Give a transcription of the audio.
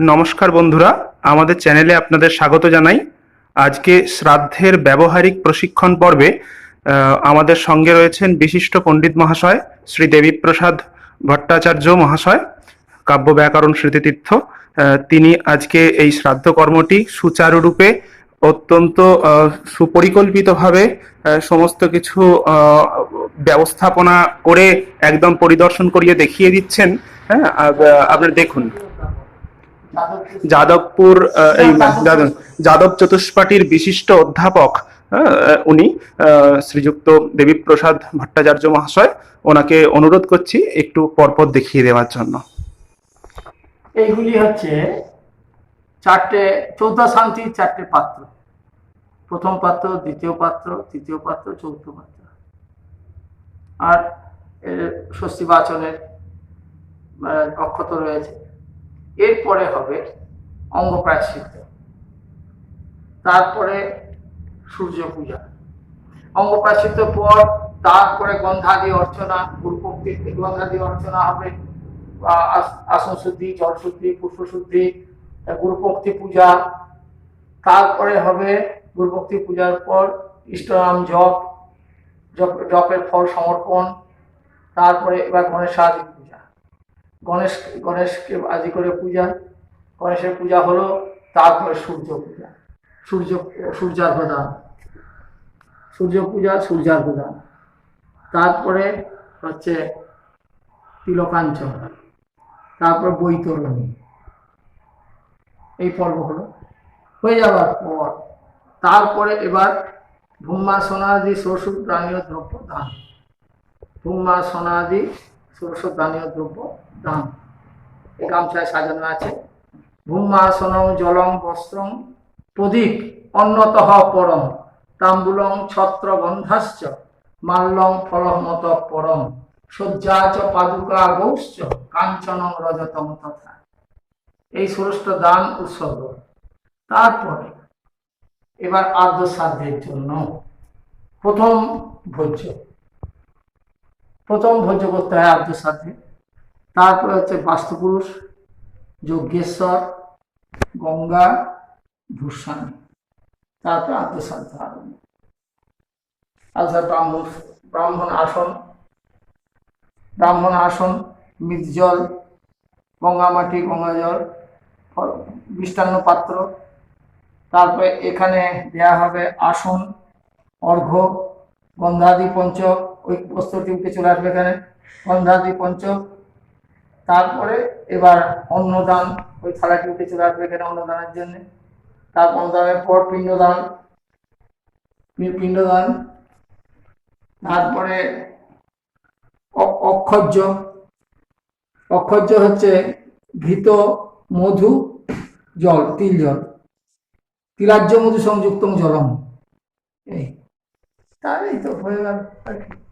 নমস্কার বন্ধুরা, আমাদের চ্যানেলে আপনাদের স্বাগত জানাই। আজকে শ্রাদ্ধের ব্যবহারিক প্রশিক্ষণ পর্বে আমাদের সঙ্গে রয়েছেন বিশিষ্ট পণ্ডিত মহাশয় শ্রী দেবীপ্রসাদ ভট্টাচার্য মহাশয়, কাব্য ব্যাকরণ স্মৃতিতীর্থ। তিনি আজকে এই শ্রাদ্ধ কর্মটি সুচারুরূপে অত্যন্ত সুপরিকল্পিতভাবে সমস্ত কিছু ব্যবস্থাপনা করে একদম পরিদর্শন করিয়ে দেখিয়ে দিচ্ছেন। হ্যাঁ আপনারা দেখুন। যাদবপুর এই যাদব যাদব চতুষ্পাটির বিশিষ্ট অধ্যাপক আহ, উনি শ্রীযুক্ত দেবীপ্রসাদ ভট্টাচার্য মহাশয় ওনাকে অনুরোধ করছি একটু পরপর দেখিয়ে দেওয়ার জন্য। এইগুলি হচ্ছে চারটে চৌদ্দা শান্তির চারটে পাত্র। প্রথম পাত্র দ্বিতীয় পাত্র তৃতীয় পাত্র চৌদ্দ পাত্র। আর এর ষষ্ঠী বাচনের অক্ষত রয়েছে। এরপরে হবে অঙ্গ প্রায়শ্চিত্ত তারপরে সূর্য পূজা অঙ্গ প্রায়শ্চিত্ত পর তারপরে গন্ধাদি অর্চনা গুরুপক্তি গন্ধাদি অর্চনা হবে আসন শুদ্ধি জল শুদ্ধি পুষ্প শুদ্ধি গুরুপক্তি পূজা। তারপরে হবে গুরুপক্তি পূজার পর ইষ্টনাম জপ, জপ- জপের ফল সমর্পণ। তারপরে এবার গণেশ গণেশ, গণেশকে আদি করে পূজা, গণেশের পূজা হলো তারপরে সূর্য পূজা। সূর্য সূর্যার্ঘ দান সূর্য পূজা সূর্যার্ঘ দান তারপরে হচ্ছে তিলকাঞ্চন। তারপর বৈতরণী। এই পর্ব হলো। হয়ে যাওয়ার পর তারপরে এবার ভূমা সোনাদি ষোড়শ দানীয় দ্রব্য দান। ভূমা সোনাদি ষোড়শ দানীয় দ্রব্য দান এই গামছায় সাজানো আছে। ভূমা সোনম জলম বস্ত্রম প্রদীপ অন্যতঃ পরম। তাম্বুলং ছত্র বন্ধাশ্চ মাল্যং ফলমত পরম। শয্যা পাদুকা গৌশ্চ কাঞ্চনং রজতম তথা। এই ষোড়ষ্ট দান উৎসর্গ। তারপরে এবার আর্ধ সাধ্যের জন্য প্রথম ভোজ্য। প্রথম ভোজ্য করতে হয় আর্ধ সাধ্যে তারপরে হচ্ছে বাস্তুপুরুষ যজ্ঞেশ্বর গঙ্গা, ভূষাণী, তারপর আর্ধ সাধ্য আরম্ভ। আচ্ছা ব্রাহ্মণ ব্রাহ্মণ আসন ব্রাহ্মণ আসন, মৃৎজল, গঙ্গা মাটি, গঙ্গা জল মিষ্টান্ন পাত্র। তারপরে এখানে দেয়া হবে আসন, অর্ঘ্য, গন্ধাদি পঞ্চক ওই বস্ত্রটি উঠে চলে আসবে এখানে। গন্ধাদি পঞ্চক তারপরে এবার অন্নদান, ওই থালাটি উঠে চলে আসবে এখানে অন্নদানের জন্য। তারপর অন্নদানের পর পিণ্ডদান পিণ্ডদান। তারপরে অ- অক্ষজ্য অক্ষজ্য হচ্ছে ঘৃত, মধু, জল, তিল জল। তিলাজ্য মধু সংযুক্ত জলম। এই। তাই তো হয়ে গেল আর কি।